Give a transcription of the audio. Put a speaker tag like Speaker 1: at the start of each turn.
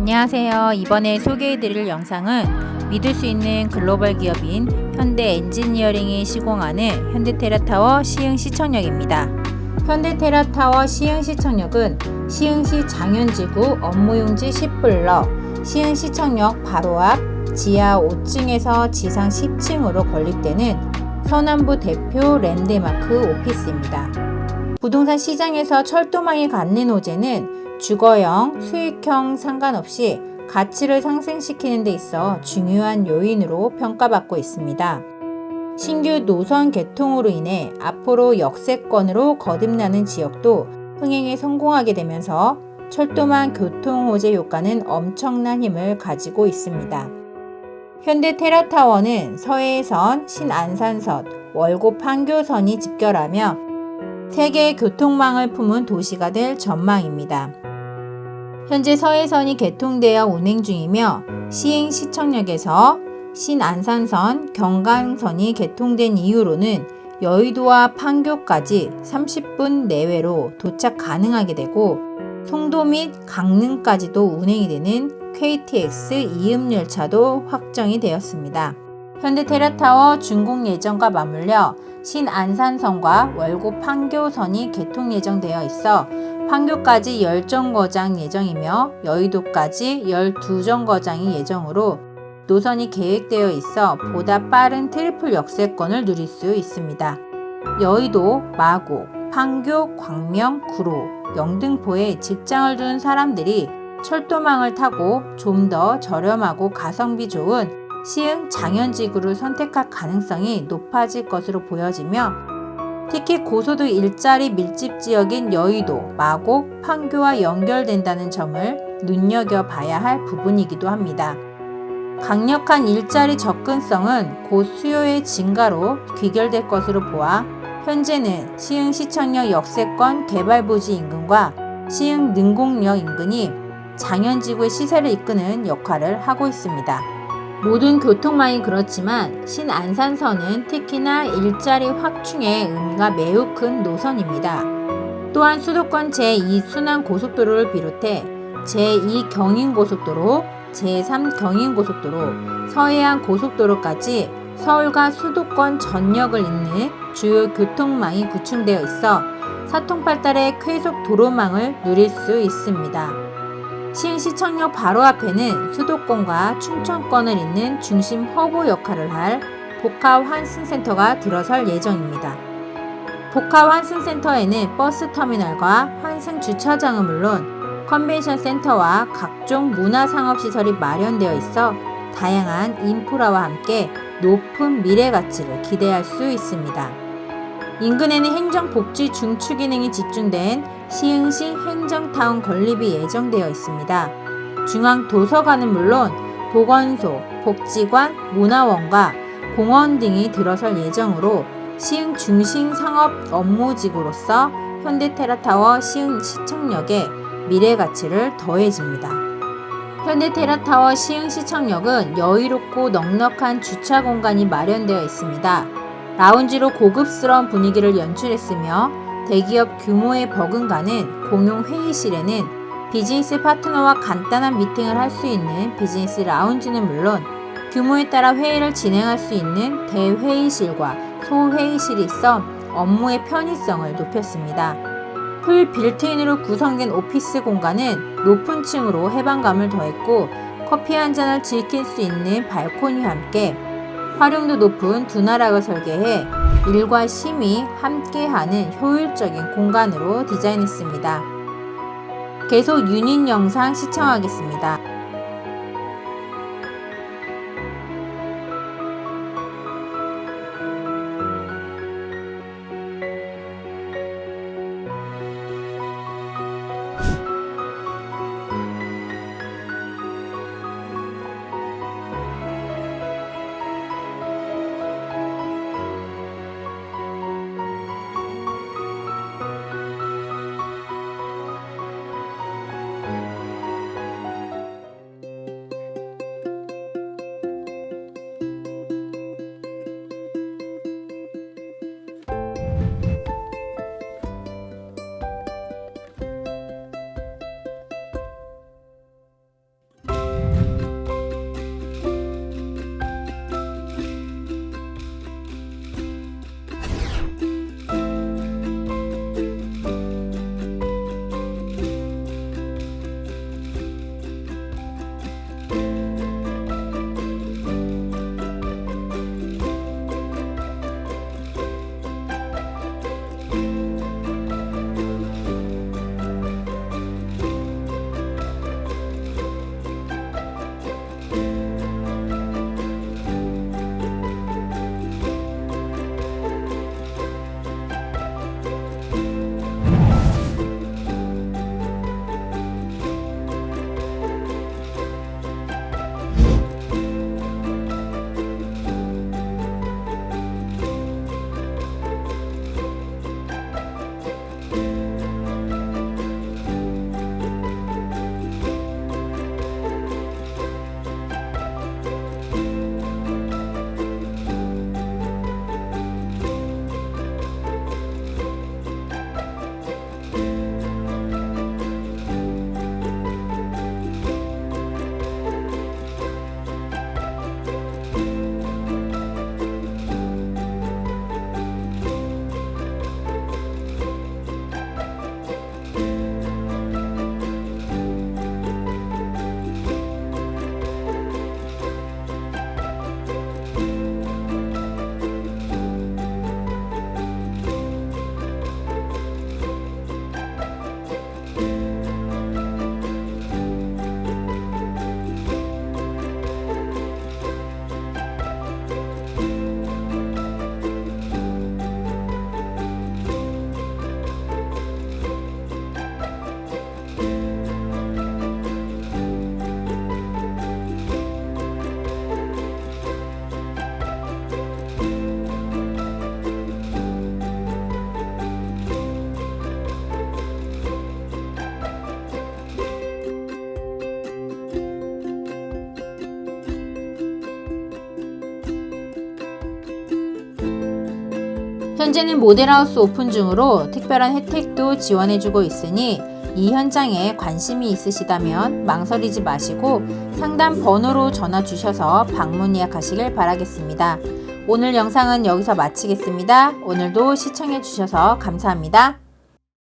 Speaker 1: 안녕하세요. 이번에 소개해드릴 영상은 믿을 수 있는 글로벌 기업인 현대 엔지니어링이 시공하는 현대테라타워 시흥시청역입니다. 현대테라타워 시흥시청역은 시흥시 장현지구 업무용지 10블럭 시흥시청역 바로 앞 지하 5층에서 지상 10층으로 건립되는 서남부 대표 랜드마크 오피스입니다. 부동산 시장에서 철도망이 갖는 호재는 주거형, 수익형 상관없이 가치를 상승시키는 데 있어 중요한 요인으로 평가받고 있습니다. 신규 노선 개통으로 인해 앞으로 역세권으로 거듭나는 지역도 흥행에 성공하게 되면서 철도망 교통 호재 효과는 엄청난 힘을 가지고 있습니다. 현대 테라타워는 서해선, 신안산선, 월곡 판교선이 집결하며 세계의 교통망을 품은 도시가 될 전망입니다. 현재 서해선이 개통되어 운행 중이며 시흥 시청역에서 신안산선, 경강선이 개통된 이후로는 여의도와 판교까지 30분 내외로 도착 가능하게 되고 송도 및 강릉까지도 운행이 되는 KTX 이음 열차도 확정이 되었습니다. 현대테라타워 준공 예정과 맞물려 신안산선과 월곡 판교선이 개통 예정되어 있어 판교까지 10정거장 예정이며 여의도까지 12정거장이 예정으로 노선이 계획되어 있어 보다 빠른 트리플 역세권을 누릴 수 있습니다. 여의도, 마곡, 판교, 광명, 구로, 영등포에 직장을 둔 사람들이 철도망을 타고 좀 더 저렴하고 가성비 좋은 시흥 장현지구를 선택할 가능성이 높아질 것으로 보여지며 특히 고소득 일자리 밀집 지역인 여의도, 마곡, 판교와 연결된다는 점을 눈여겨봐야 할 부분이기도 합니다. 강력한 일자리 접근성은 곧 수요의 증가로 귀결될 것으로 보아 현재는 시흥 시청역 역세권 개발부지 인근과 시흥 능곡역 인근이 장현지구의 시세를 이끄는 역할을 하고 있습니다. 모든 교통망이 그렇지만 신안산선은 특히나 일자리 확충의 의미가 매우 큰 노선입니다. 또한 수도권 제2순환 고속도로를 비롯해 제2 경인고속도로, 제3 경인고속도로, 서해안 고속도로까지 서울과 수도권 전역을 잇는 주요 교통망이 구축되어 있어 사통팔달의 쾌속 도로망을 누릴 수 있습니다. 시흥시청역 바로 앞에는 수도권과 충청권을 잇는 중심 허브 역할을 할 복합 환승센터가 들어설 예정입니다. 복합 환승센터에는 버스 터미널과 환승 주차장은 물론 컨벤션 센터와 각종 문화 상업 시설이 마련되어 있어 다양한 인프라와 함께 높은 미래 가치를 기대할 수 있습니다. 인근에는 행정복지 중추 기능이 집중된 시흥시 행정타운 건립이 예정되어 있습니다. 중앙도서관은 물론 보건소, 복지관, 문화원과 공원 등이 들어설 예정으로 시흥 중심 상업 업무지구로서 현대테라타워 시흥 시청역에 미래 가치를 더해집니다. 현대테라타워 시흥 시청역은 여유롭고 넉넉한 주차 공간이 마련되어 있습니다. 라운지로 고급스러운 분위기를 연출했으며 대기업 규모의 버금가는 공용 회의실에는 비즈니스 파트너와 간단한 미팅을 할 수 있는 비즈니스 라운지는 물론 규모에 따라 회의를 진행할 수 있는 대회의실과 소회의실이 있어 업무의 편의성을 높였습니다. 풀 빌트인으로 구성된 오피스 공간은 높은 층으로 해방감을 더했고 커피 한 잔을 즐길 수 있는 발코니와 함께 활용도 높은 두나락을 설계해 일과 심이 함께하는 효율적인 공간으로 디자인했습니다. 계속 유닛 영상 시청하겠습니다. 현재는 모델하우스 오픈 중으로 특별한 혜택도 지원해주고 있으니 이 현장에 관심이 있으시다면 망설이지 마시고 상담 번호로 전화 주셔서 방문 예약하시길 바라겠습니다. 오늘 영상은 여기서 마치겠습니다. 오늘도 시청해주셔서 감사합니다.